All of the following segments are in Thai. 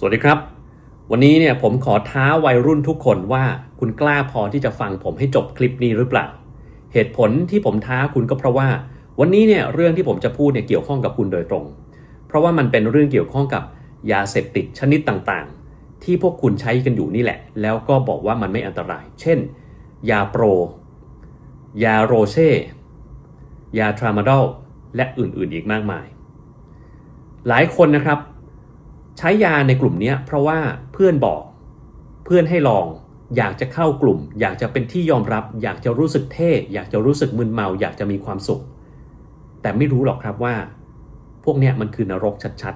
สวัสดีครับ วันนี้เนี่ยผมขอท้าวัยรุ่นทุกคนว่าคุณกล้าพอที่จะฟังผมให้จบคลิปนี้หรือเปล่า เหตุผลที่ผมท้าคุณก็เพราะว่า วันนี้เนี่ยเรื่องที่ผมจะพูดเนี่ยเกี่ยวข้องกับคุณโดยตรง เพราะว่ามันเป็นเรื่องเกี่ยวข้องกับยาเสพติดชนิดต่างๆ ที่พวกคุณใช้กันอยู่นี่แหละ แล้วก็บอกว่ามันไม่อันตราย เช่น ยาโปร ยาโรเช่ยาทรามาดอลและอื่นๆอีกมากมาย หลายคนนะครับ ใช้ยาในกลุ่มนี้เพราะว่าเพื่อนบอกเพื่อนให้ลอง อยากจะเข้ากลุ่ม อยากจะเป็นที่ยอมรับ อยากจะรู้สึกเท่ อยากจะรู้สึกมึนเมา อยากจะมีความสุข แต่ไม่รู้หรอกครับว่า พวกเนี้ยมันคือนรกชัด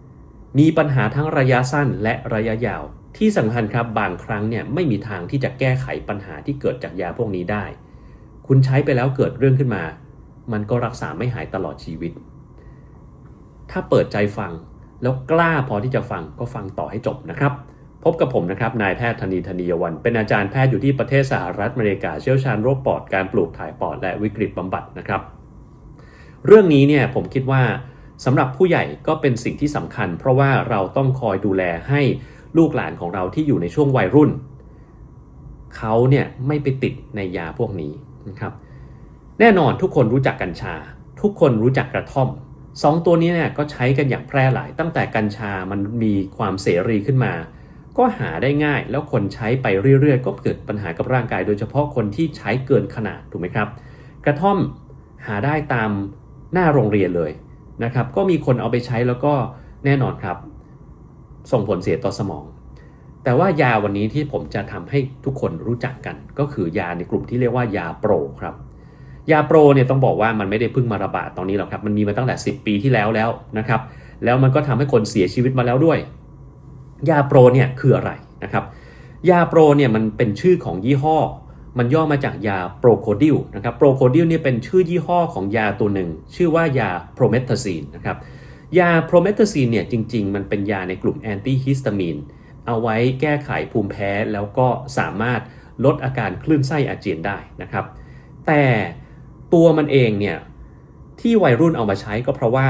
ๆ มีปัญหาทั้งระยะสั้นและระยะยาว ที่สำคัญครับบางครั้งเนี่ยไม่มีทางที่จะแก้ไขปัญหาที่เกิดจากยาพวกนี้ได้ คุณใช้ไปแล้วเกิดเรื่องขึ้นมา มันก็รักษาไม่หายตลอดชีวิต ถ้าเปิดใจฟัง แล้วกล้าพอที่จะฟังก็ฟังต่อให้จบนะครับ พบกับผมนะครับ นายแพทย์ธนีธนียวัน เป็นอาจารย์แพทย์อยู่ที่ประเทศสหรัฐอเมริกาเชี่ยวชาญโรคปอดการปลูกถ่ายปอดและวิกฤตบำบัดนะครับ เรื่องนี้เนี่ยผมคิดว่าสำหรับผู้ใหญ่ก็เป็นสิ่งที่สำคัญ เพราะว่าเราต้องคอยดูแลให้ลูกหลานของเราที่อยู่ในช่วงวัยรุ่น เขาเนี่ยไม่ไปติดในยาพวกนี้นะครับ แน่นอนทุกคนรู้จักกัญชา ทุกคนรู้จักกระท่อม สองตัวนี้เนี่ยก็ใช้กันอย่างแพร่หลาย ตั้งแต่กัญชามันมีความเสรีขึ้นมา ก็หาได้ง่ายแล้วคนใช้ไปเรื่อยๆ ก็เกิดปัญหากับร่างกาย โดยเฉพาะคนที่ใช้เกินขนาดถูกไหมครับ กระท่อมหาได้ตามหน้าโรงเรียนเลยนะครับก็มีคนเอาไปใช้แล้วก็แน่นอนครับ ส่งผลเสียต่อสมอง แต่ว่ายาวันนี้ที่ผมจะทำให้ทุกคนรู้จักกัน ก็คือยาในกลุ่มที่เรียกว่ายาโปรครับ ยาโปรเนี่ยต้องบอกว่ามันไม่ได้เพิ่งมาระบาดตอนนี้หรอกครับ มันมีมาตั้งแต่ 10 ปีที่แล้วแล้วนะครับ แล้วมันก็ทำให้คนเสียชีวิตมาแล้วด้วย ยาโปรเนี่ยคืออะไรนะครับ ยาโปรเนี่ยมันเป็นชื่อของยี่ห้อ มันย่อมาจากยาโปรโคดิลนะครับ โปรโคดิลเนี่ยเป็นชื่อยี่ห้อของยาตัวหนึ่ง ชื่อว่ายาโปรเมทาซีนนะครับ ยาโปรเมทาซีนเนี่ยจริง ๆ มันเป็นยาในกลุ่มแอนตี้ฮิสตามีน เอาไว้แก้ไขภูมิแพ้แล้วก็สามารถลดอาการคลื่นไส้อาเจียนได้นะครับ แต่ ตัวมันเองเนี่ยที่วัยรุ่นเอามาใช้ก็เพราะว่า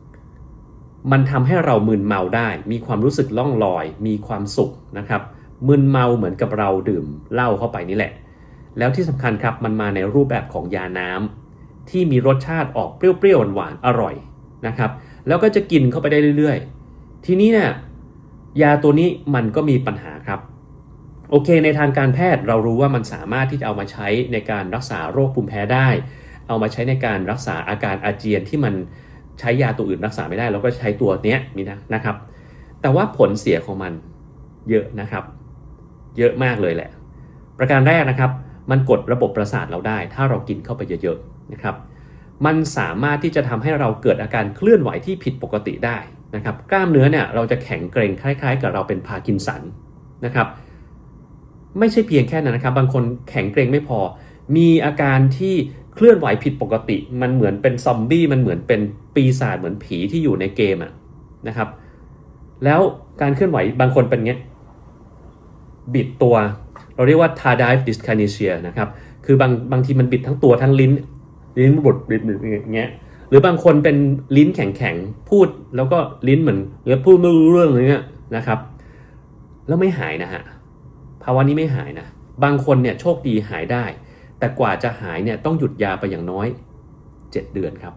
1. มันทำให้เรามึนเมาได้ มีความรู้สึกล่องลอย มีความสุขนะครับมึนเมาเหมือนกับเราดื่มเหล้าเข้าไปนี่แหละ แล้วที่สำคัญครับมันมาในรูปแบบของยาน้ำที่มีรสชาติออกเปรี้ยวๆหวานๆอร่อยนะครับแล้วก็จะกินเข้าไปได้เรื่อยๆ ทีนี้เนี่ยยาตัวนี้มันก็มีปัญหาครับ โอเค ในทางการแพทย์เรารู้ว่ามันสามารถที่จะเอามาใช้ในการรักษาโรคภูมิแพ้ได้ เอามาใช้ในการรักษาอาการอาเจียนที่มันใช้ยาตัวอื่นรักษาไม่ได้เราก็ใช้ตัวเนี้ยมีนะนะครับ แต่ว่าผลเสียของมันเยอะนะครับ เยอะมากเลยแหละ ประการแรกนะครับ มันกดระบบประสาทเราได้ ถ้าเรากินเข้าไปเยอะๆนะครับ มันสามารถที่จะทำให้เราเกิดอาการเคลื่อนไหวที่ผิดปกติได้นะครับ กล้ามเนื้อเนี่ยเราจะแข็งเกร็งคล้าย ๆ กับเราเป็นพาร์กินสันนะครับ ไม่ใช่เพียงแค่นั้นนะครับ บางคนแข็งเกรงไม่พอ มีอาการที่เคลื่อนไหวผิดปกติ มันเหมือนเป็นซอมบี้ มันเหมือนเป็นปีศาจ เหมือนผีที่อยู่ในเกมอะนะครับ แล้วการเคลื่อนไหวบางคนเป็นเงี้ย บิดตัว เราเรียกว่า tardive dyskinesia นะครับ คือบางบางทีมันบิดทั้งตัวทั้งลิ้น ลิ้นบดบิดบิดอย่างเงี้ย หรือบางคนเป็นลิ้นแข็งๆพูด แล้วก็ลิ้นเหมือนหรือพูดไม่รู้เรื่องอะไรเงี้ยนะครับ แล้วไม่หายนะฮะาวะนี้ไม่หายนะ บางคนเนี่ยโชคดีหายได้ แต่กว่าจะหายเนี่ยต้องหยุดยาไปอย่างน้อย 7 เดือนครับ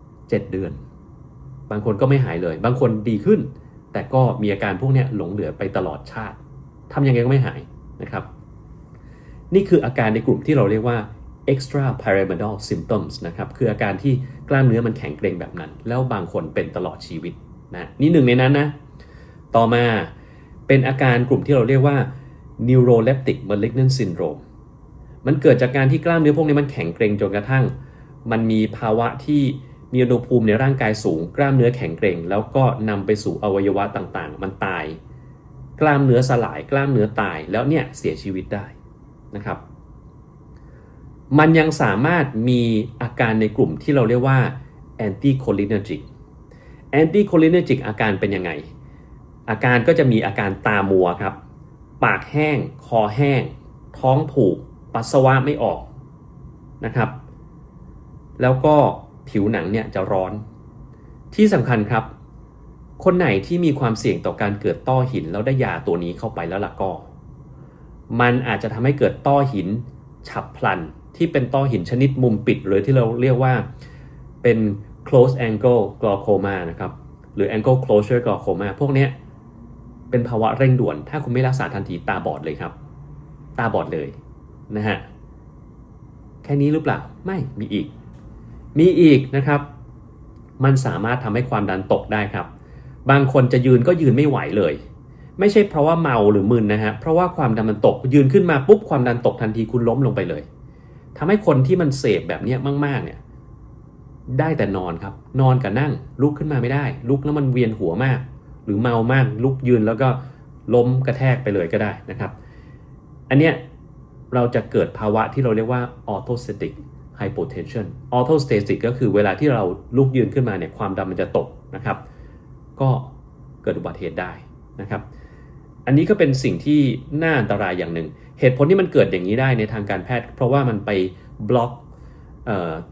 7 เดือน บางคนก็ไม่หายเลย บางคนดีขึ้น แต่ก็มีอาการพวกเนี้ยหลงเหลือไปตลอดชาติทำยังไงก็ไม่หายนะครับ นี่คืออาการในกลุ่มที่เราเรียกว่า extra pyramidal symptoms นะครับ คืออาการที่กล้ามเนื้อมันแข็งเกร็งแบบนั้น แล้วบางคนเป็นตลอดชีวิตนะนี่หนึ่งในนั้นนะ ต่อมาเป็นอาการกลุ่มที่เราเรียกว่า neuroleptic malignant syndrome มันเกิดจากการที่กล้ามเนื้อพวกนี้มันแข็งเกร็งจนกระทั่ง มันมีภาวะที่มีอุณหภูมิในร่างกายสูง กล้ามเนื้อแข็งเกร็ง แล้วก็นำไปสู่อวัยวะต่างๆ มันตาย กล้ามเนื้อสลาย กล้ามเนื้อตายแล้วเนี่ยเสียชีวิตได้นะครับ มันยังสามารถมีอาการในกลุ่มที่เราเรียกว่า anticholinergic anticholinergic อาการเป็นยังไง อาการก็จะมีอาการตามัวครับ ปากแห้ง คอแห้ง ท้องผูก ปัสสาวะไม่ออกนะครับ แล้วก็ผิวหนังเนี่ยจะร้อน ที่สำคัญครับ คนไหนที่มีความเสี่ยงต่อการเกิดต้อหินแล้วได้ยาตัวนี้เข้าไปแล้วล่ะก็ มันอาจจะทำให้เกิดต้อหินฉับพลันที่เป็นต้อหินชนิดมุมปิด หรือที่เราเรียกว่าเป็น close angle glaucoma นะครับ หรือ angle closure glaucoma พวกเนี้ย เป็นภาวะเร่งด่วน ถ้าคุณไม่รักษาทันทีตาบอดเลยครับ ตาบอดเลยนะฮะแค่นี้หรือเปล่าไม่มีอีก มีอีกนะครับ มันสามารถทำให้ความดันตกได้ครับ บางคนจะยืนก็ยืนไม่ไหวเลย ไม่ใช่เพราะว่าเมาหรือมึนนะฮะเพราะว่าความดันมันตกยืนขึ้นมาปุ๊บความดันตกทันทีคุณล้มลงไปเลยทำให้คนที่มันเสพแบบนี้มากๆเนี่ยได้แต่นอนครับ นอนกับนั่งลุกขึ้นมาไม่ได้ ลุกแล้วมันเวียนหัวมาก หรือเมามากลุกยืนแล้วก็ล้มกระแทกไปเลยก็ได้นะครับ อันเนี้ยเราจะเกิดภาวะที่เราเรียกว่า orthostatic hypotension orthostatic ก็คือเวลาที่เราลุกยืนขึ้นมาเนี่ยความดันมันจะตกนะครับ ก็เกิดอุบัติเหตุได้นะครับ อันนี้ก็เป็นสิ่งที่น่าอันตรายอย่างหนึ่ง เหตุผลที่มันเกิดอย่างนี้ได้ในทางการแพทย์ เพราะว่ามันไปบล็อก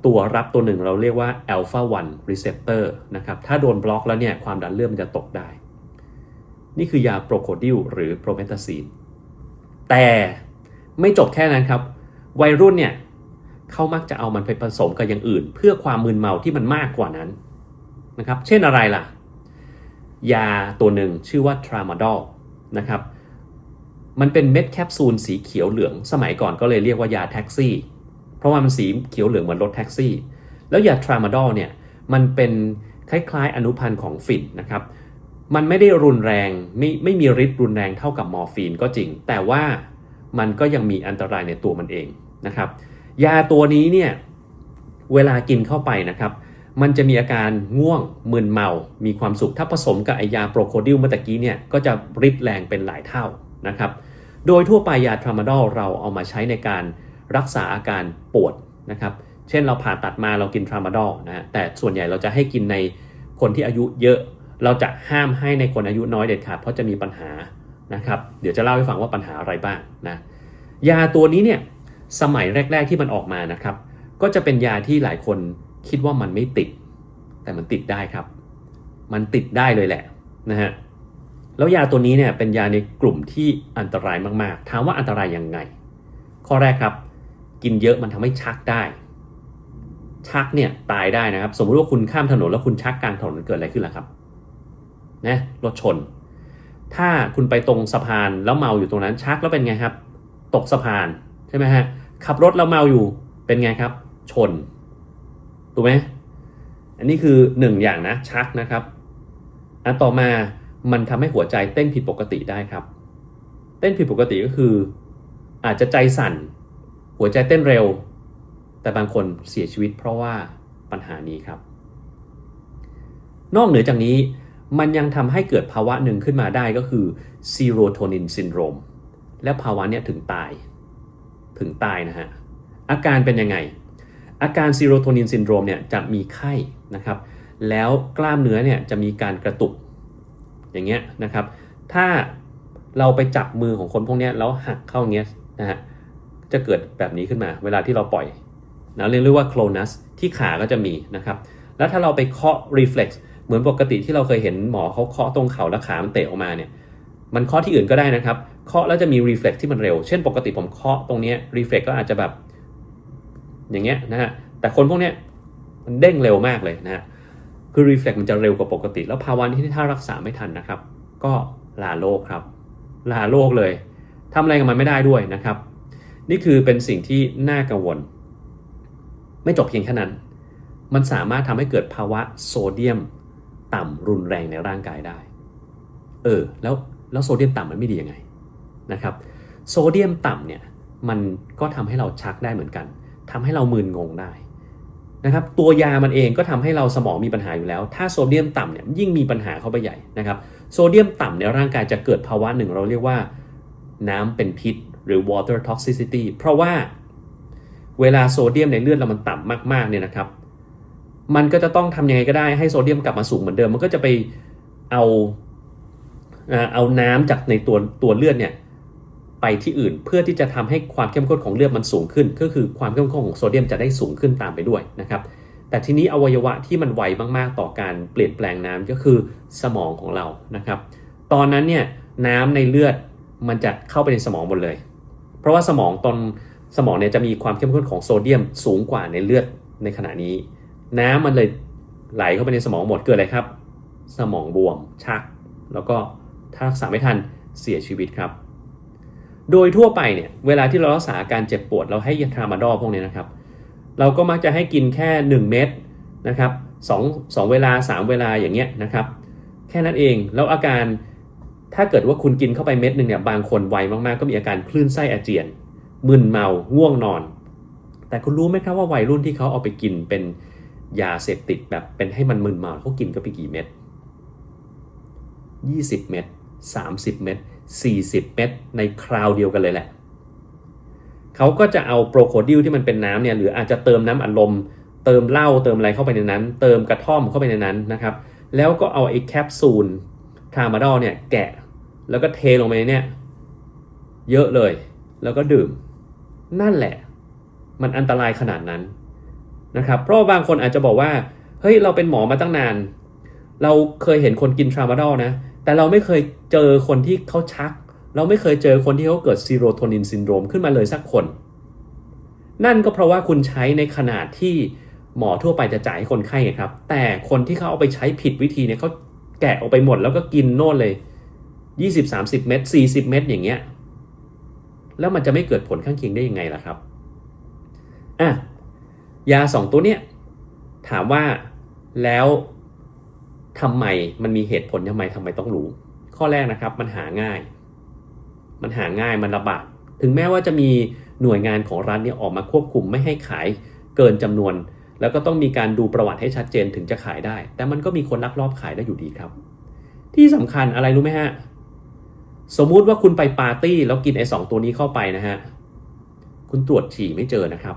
ตัวรับตัวหนึ่งเราเรียกว่า alpha 1 receptor นะครับ ถ้าโดนบล็อกแล้วเนี่ยความดันเลือดมันจะตกได้ นี่คือยาโปรโคดิลหรือโปรเมทาซีน แต่ไม่จบแค่นั้นครับ วัยรุ่นเนี่ยเขามักจะเอามันไปผสมกับอย่างอื่น เพื่อความมึนเมาที่มันมากกว่านั้นนะครับ เช่นอะไรล่ะ ยาตัวหนึ่งชื่อว่าทรามาดอลนะครับ มันเป็นเม็ดแคปซูลสีเขียวเหลือง สมัยก่อนก็เลยเรียกว่ายาแท็กซี่ เพราะว่ามันสีเขียวเหลืองเหมือนรถแท็กซี่ แล้วยาทรามาดอลเนี่ยมันเป็นคล้ายๆ อนุพันธ์ของฝิ่นนะครับ มันไม่ได้รุนแรงไม่ไม่มีฤทธิ์รุนแรงเท่ากับมอร์ฟีนก็จริง แต่ว่ามันก็ยังมีอันตรายในตัวมันเองนะครับ ยาตัวนี้เนี่ยเวลากินเข้าไปนะครับ มันจะมีอาการง่วงมึนเมา มีความสุขถ้าผสมกับไอยาโปรโคดิลเมื่อกี้เนี่ยก็จะริดแรงเป็นหลายเท่านะครับ โดยทั่วไปยาทรามาดอลเราเอามาใช้ในการ รักษาอาการปวดนะครับ เช่นเราผ่าตัดมาเรากินทรามาดอลนะฮะแต่ส่วนใหญ่เราจะให้กินในคนที่อายุเยอะเราจะห้ามให้ในคนอายุน้อยเด็ดขาดเพราะจะมีปัญหานะครับ เดี๋ยวจะเล่าให้ฟังว่าปัญหาอะไรบ้างนะยาตัวนี้เนี่ยสมัยแรก ๆที่มันออกมานะครับ ก็จะเป็นยาที่หลายคนคิดว่ามันไม่ติด แต่มันติดได้ครับ มันติดได้เลยแหละนะฮะแล้วยาตัวนี้เนี่ยเป็นยาในกลุ่มที่อันตรายมากๆ ถามว่าอันตรายยังไง ข้อแรกครับ กินเยอะมันทำให้ชักได้ ชักเนี่ยตายได้นะครับ สมมติว่าคุณข้ามถนนแล้วคุณชักกลางถนนเกิดอะไรขึ้นล่ะครับนะรถชน ถ้าคุณไปตรงสะพานแล้วเมาอยู่ตรงนั้นชักแล้วเป็นไงครับ ตกสะพานใช่ไหมฮะขับรถแล้วเมาอยู่เป็นไงครับ ชนถูกไหมอันนี้คือหนึ่งอย่างนะชักนะครับอันต่อมามันทำให้หัวใจเต้นผิดปกติได้ครับ เต้นผิดปกติก็คือ อาจจะใจสั่น หัวใจเต้นเร็ว แต่บางคนเสียชีวิตเพราะว่าปัญหานี้ครับ นอกเหนือจากนี้มันยังทำให้เกิดภาวะหนึ่งขึ้นมาได้ก็คือซีโรโทนินซินโดรมและภาวะนี้ถึงตาย ถึงตายนะฮะ อาการเป็นยังไง อาการซีโรโทนินซินโดรมเนี่ยจะมีไข้นะครับ แล้วกล้ามเนื้อเนี่ยจะมีการกระตุก อย่างเงี้ยนะครับ ถ้าเราไปจับมือของคนพวกนี้แล้วหักเข้าเงี้ยนะฮะ จะเกิดแบบนี้ขึ้นมา เวลาที่เราปล่อยนะเรียกว่าโคลนัสที่ขาก็จะมีนะครับ แล้วถ้าเราไปเคาะ reflex เหมือนปกติที่เราเคยเห็นหมอเขาเคาะตรงเข่าแล้วขามันเตะออกมาเนี่ยมันเคาะที่อื่นก็ได้นะครับเคาะแล้วจะมี reflex ที่มันเร็ว เช่นปกติผมเคาะตรงนี้ย reflex ก็อาจจะแบบอย่างเงี้ยนะฮะแต่คนพวกเนี้ยมันเด้งเร็วมากเลยนะฮะคือ reflex มันจะเร็วกว่าปกติ แล้วภาวะนี้ที่ถ้ารักษาไม่ทันนะครับ ก็ลาโรคครับลาโรคเลยทำอะไรกับมันไม่ได้ด้วยนะครับ นี่คือเป็นสิ่งที่น่ากังวล ไม่จบเพียงแค่นั้น มันสามารถทำให้เกิดภาวะโซเดียมต่ำรุนแรงในร่างกายได้ เออ แล้วแล้วโซเดียมต่ำมันไม่ดียังไงนะครับ โซเดียมต่ำเนี่ยมันก็ทำให้เราชักได้เหมือนกันทำให้เรามึนงงได้นะครับตัวยามันเองก็ทำให้เราสมองมีปัญหาอยู่แล้ว ถ้าโซเดียมต่ำเนี่ยยิ่งมีปัญหาเข้าไปใหญ่นะครับ โซเดียมต่ำในร่างกายจะเกิดภาวะหนึ่งเราเรียกว่าน้ำเป็นพิษ หรือ water toxicity เพราะว่าเวลาโซเดียมในเลือดเรามันต่ำมากๆเนี่ยนะครับ มันก็จะต้องทำยังไงก็ได้ให้โซเดียมกลับมาสูงเหมือนเดิม มันก็จะไปเอาเอาน้ำจากในตัวตัวเลือดเนี่ยไปที่อื่นเพื่อที่จะทำให้ความเข้มข้นของเลือดมันสูงขึ้น ก็คือความเข้มข้นของโซเดียมจะได้สูงขึ้นตามไปด้วยนะครับ แต่ทีนี้อวัยวะที่มันไวมากๆ ต่อการเปลี่ยนแปลงน้ำก็คือสมองของเรานะครับ ตอนนั้นเนี่ยน้ำในเลือดมันจะเข้าไปในสมองหมดเลย ราะว่าสมองตอนสมองเนี่ยจะมีความเข้มข้นของโซเดียมสูงกว่าในเลือดในขณะนี้ น้ำมันเลยไหลเข้าไปในสมองหมดเกิดอะไรครับ สมองบวมชัก แล้วก็ถ้ารักษาไม่ทันเสียชีวิตครับ โดยทั่วไปเนี่ยเวลาที่เรารักษาอาการเจ็บปวดเราให้ยาทรามาดอลพวกนี้นะครับ เราก็มักจะให้กินแค่ 1 เม็ดนะครับสองสองเวลา 3 เวลาอย่างเงี้ยนะครับ แค่นั้นเองแล้วอาการ ถ้าเกิดว่าคุณกินเข้าไปเม็ดหนึ่งเนี่ยบางคนไวมากๆ ก็มีอาการคลื่นไส้อาเจียน มึนเมาง่วงนอน แต่คุณรู้ไหมครับว่าวัยรุ่นที่เขาเอาไปกินเป็นยาเสพติดแบบเป็นให้มันมึนเมาเขากินก็ไปกี่เม็ด20 เม็ด30 เม็ด40 เม็ดในคราวเดียวกันเลยแหละเขาก็จะเอาโปรโคดิลที่มันเป็นน้ำเนี่ยหรืออาจจะเติมน้ำอัดลม เติมเหล้าเติมอะไรเข้าไปในนั้น เติมกระท่อมเข้าไปในนั้นนะครับ แล้วก็เอาไอ้แคปซูล ทามาดอลเนี่ยแกะแล้วก็เทลงไปในเนี่ยเยอะเลย แล้วก็ดื่ม นั่นแหละ มันอันตรายขนาดนั้นนะครับเพราะว่าบางคนอาจจะบอกว่า เฮ้ยเราเป็นหมอมาตั้งนาน เราเคยเห็นคนกินทรามาดอลนะ แต่เราไม่เคยเจอคนที่เขาชัก เราไม่เคยเจอคนที่เขาเกิดซีโรโทนินซินโดรมขึ้นมาเลยสักคน นั่นก็เพราะว่าคุณใช้ในขนาดที่หมอทั่วไปจะจ่ายให้คนไข้ครับ แต่คนที่เขาเอาไปใช้ผิดวิธีเนี่ยเขา แกะออกไปหมดแล้วก็กินโน่นเลย20-30เม็ด40เม็ดอย่างเงี้ย แล้วมันจะไม่เกิดผลข้างเคียงได้ยังไงล่ะครับอะยาสองตัวเนี้ยถามว่าแล้วทำไมมันมีเหตุผลทำไมทำไมต้องรู้ ข้อแรกนะครับมันหาง่าย มันหาง่ายมันระบาดถึงแม้ว่าจะมีหน่วยงานของรัฐเนี่ยออกมาควบคุมไม่ให้ขายเกินจำนวน แล้วก็ต้องมีการดูประวัติให้ชัดเจนถึงจะขายได้ แต่มันก็มีคนลักลอบขายได้อยู่ดีครับ ที่สำคัญอะไรรู้ไหมฮะ สมมุติว่าคุณไปปาร์ตี้แล้วกินไอ้สองตัวนี้เข้าไปนะฮะ คุณตรวจฉี่ไม่เจอนะครับ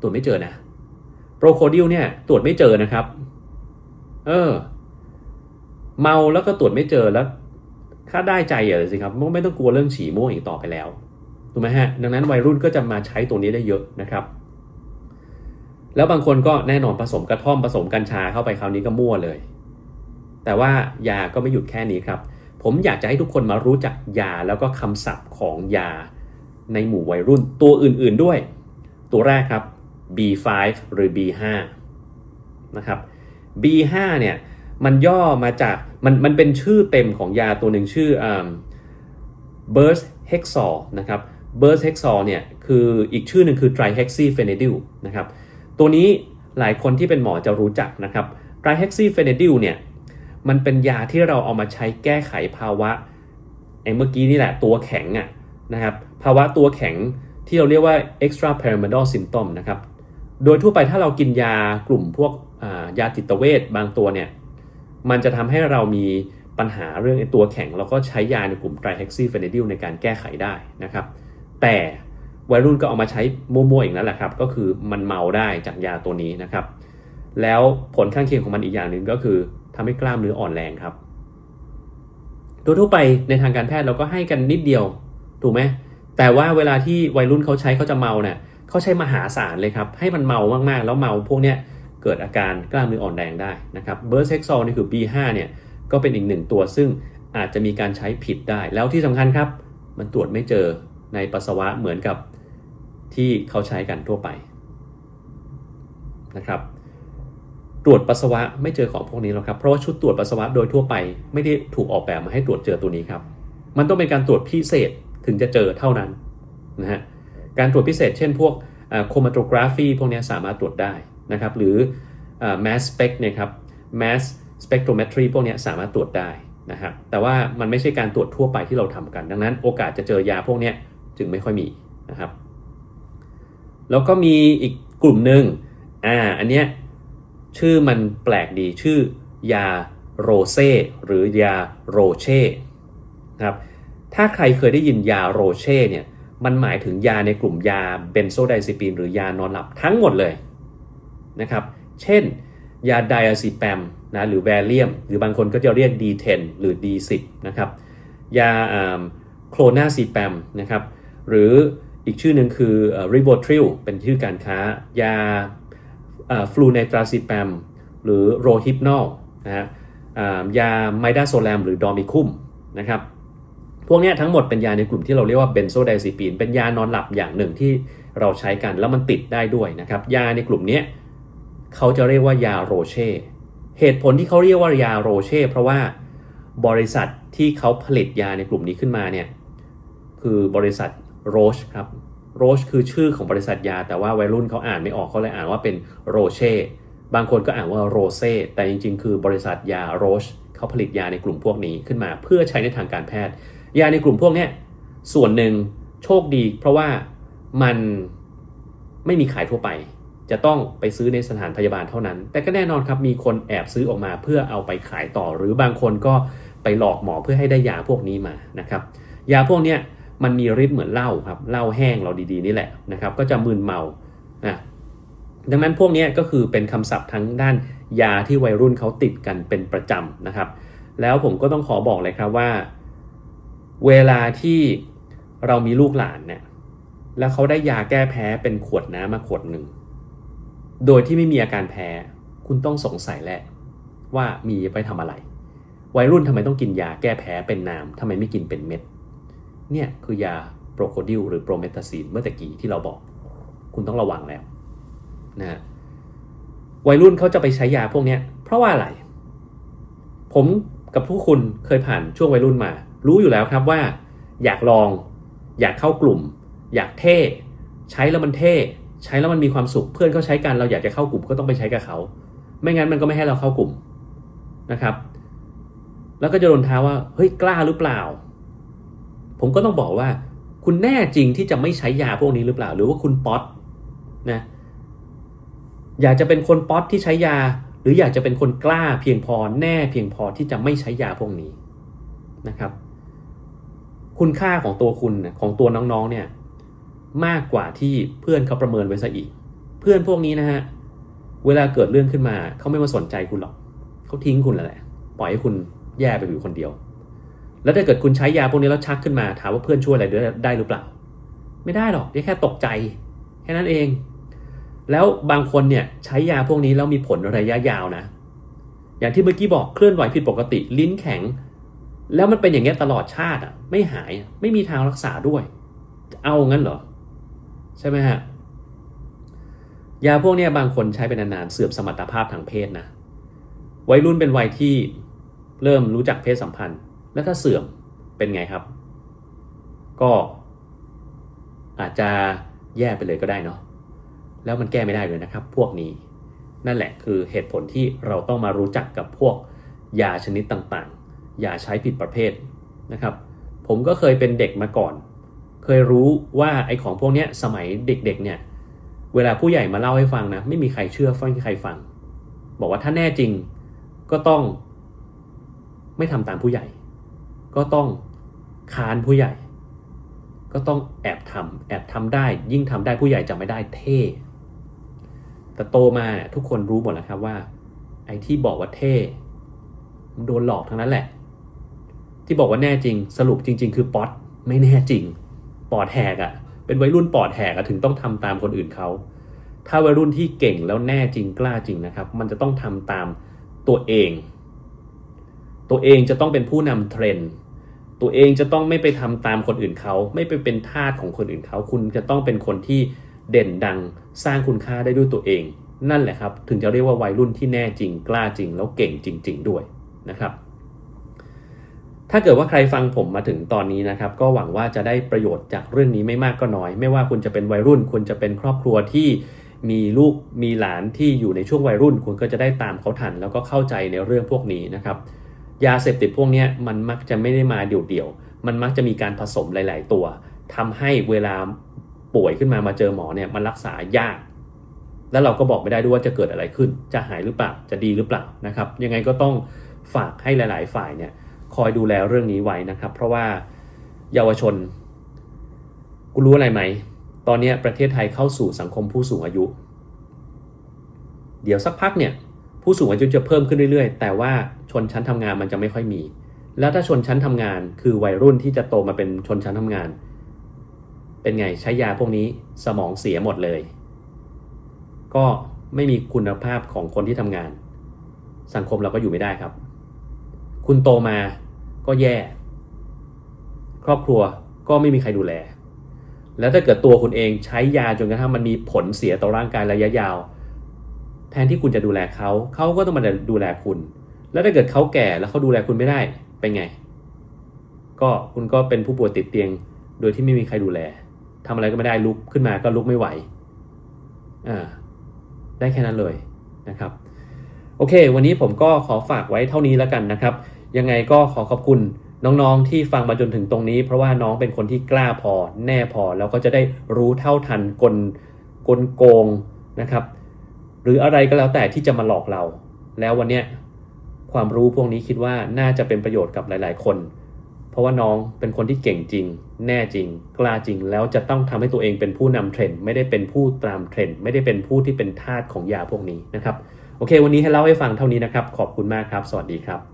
ตรวจไม่เจอนะ โปรโคดิลเนี่ยตรวจไม่เจอนะครับ เออ เมาแล้วก็ตรวจไม่เจอแล้ว ถ้าได้ใจอย่าเลยสิครับ ไม่ต้องกลัวเรื่องฉี่ม่วงอีกต่อไปแล้ว ถูกไหมฮะ ดังนั้นวัยรุ่นก็จะมาใช้ตัวนี้ได้เยอะนะครับ แล้วบางคนก็แน่นอนผสมกระท่อมผสมกัญชาเข้าไปคราวนี้ก็มั่วเลย แต่ว่ายาก็ไม่หยุดแค่นี้ครับ ผมอยากจะให้ทุกคนมารู้จักยาแล้วก็คำศัพท์ของยาในหมู่วัยรุ่นตัวอื่นๆด้วย ตัวแรกครับ B5 หรือ B5 นะครับ B5 เนี่ยมันย่อมาจากมันมันเป็นชื่อเต็มของยาตัวหนึ่งชื่อ b u r s h e x a l นะครับ b u r s h e x a l เนี่ยคืออีกชื่อหนึ่งคือ trihexyphenidyl นะครับ ตัวนี้หลายคนที่เป็นหมอจะรู้จักนะครับ trihexyphenidyl เนี่ยมันเป็นยาที่เราเอามาใช้แก้ไขภาวะไอ้เมื่อกี้นี่แหละตัวแข็งอะนะครับภาวะตัวแข็งที่เราเรียกว่า extra pyramidal symptom นะครับโดยทั่วไปถ้าเรากินยากลุ่มพวกยาจิตเวชบางตัวเนี่ยมันจะทำให้เรามีปัญหาเรื่องตัวแข็ง แล้วก็ใช้ยาในกลุ่ม trihexyphenidyl ในการแก้ไขได้นะครับแต่ วัยรุ่นก็เอามาใช้มั่วๆอย่างนั้นแหละครับ ก็คือมันเมาได้จากยาตัวนี้นะครับ แล้วผลข้างเคียงของมันอีกอย่างหนึ่งก็คือทำให้กล้ามเนื้ออ่อนแรงครับโดยทั่วไปในทางการแพทย์เราก็ให้กันนิดเดียวถูกไหมแต่ว่าเวลาที่วัยรุ่นเขาใช้เขาจะเมาเนี่ยเขาใช้มหาศาลเลยครับ ให้มันเมามากๆ แล้วเมาพวกเนี้ยเกิดอาการกล้ามเนื้ออ่อนแรงได้นะครับเบอร์เซ็กซอลนี่คือ B5 เนี่ยก็เป็นอีกหนึ่งตัวซึ่งอาจจะมีการใช้ผิดได้ แล้วที่สำคัญครับ มันตรวจไม่เจอในปัสสาวะเหมือนกับ ที่เขาใช้กันทั่วไปนะครับตรวจปัสสาวะไม่เจอของพวกนี้หรอกครับ เพราะว่าชุดตรวจปัสสาวะโดยทั่วไปไม่ได้ถูกออกแบบมาให้ตรวจเจอตัวนี้ครับ มันต้องเป็นการตรวจพิเศษถึงจะเจอเท่านั้นนะฮะ การตรวจพิเศษเช่นพวกโครมาโตกราฟีพวกนี้สามารถตรวจได้นะครับ หรือ mass spec เนี่ยครับ mass spectrometry พวกนี้สามารถตรวจได้นะครับ แต่ว่ามันไม่ใช่การตรวจทั่วไปที่เราทำกัน ดังนั้นโอกาสจะเจอยาพวกนี้จึงไม่ค่อยมีนะครับ แล้วก็มีอีกกลุ่มหนึ่งอ่าอันเนี้ยชื่อมันแปลกดีชื่อยาโรเซ่หรือยาโรเช่นะครับถ้าใครเคยได้ยินยาโรเช่เนี่ยมันหมายถึงยาในกลุ่มยาเบนโซไดซิปีนหรือยานอนหลับทั้งหมดเลยนะครับเช่น ยาไดอะซิแปมนะหรือแวเลียม หรือบางคนก็จะเรียก D10 หรือ D10 นะครับยาโคลนาซีแปมนะครับหรือ อีกชื่อหนึ่งคือริโบทริลเป็นชื่อการค้า ยาฟลูไนตราซิแปมหรือโรฮิปนอลนะฮะยาไมดาโซแลมหรือดอมิคุมนะครับพวกนี้ทั้งหมดเป็นยาในกลุ่มที่เราเรียกว่าเบนโซไดซิปีน เป็นยานอนหลับอย่างหนึ่งที่เราใช้กันแล้วมันติดได้ด้วยนะครับ ยาในกลุ่มนี้เขาจะเรียกว่ายาโรเช่ เหตุผลที่เขาเรียกว่ายาโรเช่ เพราะว่าบริษัทที่เขาผลิตยาในกลุ่มนี้ขึ้นมาเนี่ยคือบริษัท โรชครับโรชคือชื่อของบริษัทยา แต่ว่าวัยรุ่นเขาอ่านไม่ออกเขาเลยอ่านว่าเป็นโรเช่บางคนก็อ่านว่าโรเซ่แต่จริงๆ คือบริษัทยาโรชเขาผลิตยาในกลุ่มพวกนี้ขึ้นมา เพื่อใช้ในทางการแพทย์ ยาในกลุ่มพวกนี้ส่วนหนึ่งโชคดี เพราะว่ามันไม่มีขายทั่วไป จะต้องไปซื้อในสถานพยาบาลเท่านั้น แต่ก็แน่นอนครับมีคนแอบซื้อออกมาเพื่อเอาไปขายต่อ หรือบางคนก็ไปหลอกหมอเพื่อให้ได้ยาพวกนี้มานะครับยาพวกนี้ มันมีฤทธิ์เหมือนเหล้าครับเหล้าแห้งเราดีๆนี่แหละนะครับ ก็จะมึนเมานะดังนั้นพวกนี้ก็คือเป็นคำศัพท์ทั้งด้านยาที่วัยรุ่นเขาติดกันเป็นประจำนะครับ แล้วผมก็ต้องขอบอกเลยครับว่า เวลาที่เรามีลูกหลานเนี่ยแล้วเขาได้ยาแก้แพ้เป็นขวดน้ำมาขวดหนึ่ง โดยที่ไม่มีอาการแพ้ คุณต้องสงสัยแหละว่ามีไปทำอะไร วัยรุ่นทำไมต้องกินยาแก้แพ้เป็นน้ำทำไมไม่กินเป็นเม็ด เนี่ยคือยาโปรโคดิลหรือโปรเมทาซีนเมื่อตะกี้ที่เราบอก คุณต้องระวังแล้วนะฮะวัยรุ่นเขาจะไปใช้ยาพวกนี้เพราะว่าอะไร ผมกับทุกคุณเคยผ่านช่วงวัยรุ่นมา รู้อยู่แล้วครับว่า อยากลอง อยากเข้ากลุ่ม อยากเท่ ใช้แล้วมันเท่ ใช้แล้วมันมีความสุข เพื่อนเขาใช้กันเราอยากจะเข้ากลุ่มก็ต้องไปใช้กับเขา ไม่งั้นมันก็ไม่ให้เราเข้ากลุ่มนะครับ แล้วก็จะโดนท้าว่าเฮ้ยกล้าหรือเปล่า ผมก็ต้องบอกว่า คุณแน่จริงที่จะไม่ใช้ยาพวกนี้หรือเปล่า หรือว่าคุณป๊อตนะอยากจะเป็นคนป๊อตที่ใช้ยา หรืออยากจะเป็นคนกล้าเพียงพอแน่เพียงพอที่จะไม่ใช้ยาพวกนี้นะครับ คุณค่าของตัวคุณของตัวน้องๆเนี่ยมากกว่าที่เพื่อนเขาประเมินไว้ซะอีก เพื่อนพวกนี้นะฮะเวลาเกิดเรื่องขึ้นมาเขาไม่มาสนใจคุณหรอกเขาทิ้งคุณแล้วแหละ ปล่อยให้คุณแย่ไปอยู่คนเดียว แล้วถ้าเกิดคุณใช้ยาพวกนี้แล้วชักขึ้นมาถามว่าเพื่อนช่วยอะไรได้หรือเปล่า ไม่ได้หรอกได้แค่ตกใจ แค่นั้นเอง แล้วบางคนเนี่ยใช้ยาพวกนี้แล้วมีผลระยะยาวนะ อย่างที่เมื่อกี้บอกเคลื่อนไหวผิดปกติ ลิ้นแข็ง แล้วมันเป็นอย่างเงี้ยตลอดชาติอะ ไม่หายไม่มีทางรักษาด้วย เอางั้นเหรอ ใช่ไหมฮะยาพวกนี้บางคนใช้เป็นนานๆเสื่อมสมรรถภาพทางเพศนะวัยรุ่นเป็นวัยที่เริ่มรู้จักเพศสัมพันธ์ แล้วถ้าเสื่อมเป็นไงครับ ก็อาจจะแย่ไปเลยก็ได้เนาะแล้วมันแก้ไม่ได้เลยนะครับ พวกนี้นั่นแหละคือเหตุผลที่เราต้องมารู้จักกับพวกยาชนิดต่างๆอย่าใช้ผิดประเภทนะครับ ผมก็เคยเป็นเด็กมาก่อน เคยรู้ว่าไอ้ของพวกนี้สมัยเด็กๆเนี่ย เวลาผู้ใหญ่มาเล่าให้ฟังนะ ไม่มีใครเชื่อไม่มีใครฟัง บอกว่าถ้าแน่จริงก็ต้องไม่ทำตามผู้ใหญ่ ก็ต้องคานผู้ใหญ่ ก็ต้องแอบทำแอบทำได้ ยิ่งทำได้ผู้ใหญ่จะไม่ได้เท่แต่โตมาเนี่ยทุกคนรู้หมดแล้วครับว่า ไอ้ที่บอกว่าเท่มันโดนหลอกทั้งนั้นแหละ ที่บอกว่าแน่จริงสรุปจริง ๆ คือป๊อตไม่แน่จริง ปอดแหกอะ่ะ เป็นวัยรุ่นปอดแหกอะถึงต้องทำตามคนอื่นเขาถ้าวัยรุ่นที่เก่งแล้วแน่จริงกล้าจริงนะครับ มันจะต้องทำตามตัวเอง ตัวเองจะต้องเป็นผู้นำเทรนด์ ตัวเองจะต้องไม่ไปทำตามคนอื่นเขา ไม่ไปเป็นทาสของคนอื่นเขา คุณจะต้องเป็นคนที่เด่นดังสร้างคุณค่าได้ด้วยตัวเอง นั่นแหละครับ ถึงจะเรียกว่าวัยรุ่นที่แน่จริงกล้าจริง แล้วเก่งจริง ๆ ด้วยนะครับ ถ้าเกิดว่าใครฟังผมมาถึงตอนนี้นะครับ ก็หวังว่าจะได้ประโยชน์จากเรื่องนี้ไม่มากก็น้อย ไม่ว่าคุณจะเป็นวัยรุ่น คุณจะเป็นครอบครัวที่มีลูกมีหลานที่อยู่ในช่วงวัยรุ่น คุณก็จะได้ตามเขาทัน แล้วก็เข้าใจในเรื่องพวกนี้นะครับ ยาเสพติดพวกนี้มันมักจะไม่ได้มาเดี่ยวๆ มันมักจะมีการผสมหลาย ๆ ตัวทำให้เวลาป่วยขึ้นมามาเจอหมอเนี่ยมันรักษายาก แล้วเราก็บอกไม่ได้ด้วยว่าจะเกิดอะไรขึ้น จะหายหรือเปล่า จะดีหรือเปล่านะครับ ยังไงก็ต้องฝากให้หลาย ๆ ฝ่ายเนี่ยคอยดูแลเรื่องนี้ไว้นะครับ เพราะว่าเยาวชนกูรู้อะไรไหม ตอนนี้ประเทศไทยเข้าสู่สังคมผู้สูงอายุ เดี๋ยวสักพักเนี่ย ผู้สูงอายุจะเพิ่มขึ้นเรื่อยๆ แต่ว่าชนชั้นทำงานมันจะไม่ค่อยมี แล้วถ้าชนชั้นทำงานคือวัยรุ่นที่จะโตมาเป็นชนชั้นทำงาน เป็นไงใช้ยาพวกนี้สมองเสียหมดเลย ก็ไม่มีคุณภาพของคนที่ทำงาน สังคมเราก็อยู่ไม่ได้ครับ คุณโตมาก็แย่ ครอบครัวก็ไม่มีใครดูแล แล้วถ้าเกิดตัวคุณเองใช้ยาจนกระทั่งมันมีผลเสียต่อร่างกายระยะยาว แทนที่คุณจะดูแลเขาเขาก็ต้องมาดูแลคุณ แล้วถ้าเกิดเขาแก่แล้วเขาดูแลคุณไม่ได้เป็นไง ก็คุณก็เป็นผู้ป่วยติดเตียง โดยที่ไม่มีใครดูแลทำอะไรก็ไม่ได้ลุกขึ้นมาก็ลุกไม่ไหวอ่าได้แค่นั้นเลยนะครับ โอเค วันนี้ผมก็ขอฝากไว้เท่านี้แล้วกันนะครับ ยังไงก็ขอขอบคุณน้องๆ ที่ฟังมาจนถึงตรงนี้ เพราะว่าน้องเป็นคนที่กล้าพอแน่พอ แล้วก็จะได้รู้เท่าทันกลกลโกงนะครับ หรืออะไรก็แล้วแต่ที่จะมาหลอกเรา แล้ววันเนี้ยความรู้พวกนี้คิดว่าน่าจะเป็นประโยชน์กับหลาย ๆ คน เพราะว่าน้องเป็นคนที่เก่งจริง แน่จริง กล้าจริง แล้วจะต้องทำให้ตัวเองเป็นผู้นำเทรนด์ไม่ได้เป็นผู้ตามเทรนด์ไม่ได้เป็นผู้ที่เป็นทาสของยาพวกนี้นะครับ โอเค วันนี้ให้เล่าให้ฟังเท่านี้นะครับ ขอบคุณมากครับ สวัสดีครับ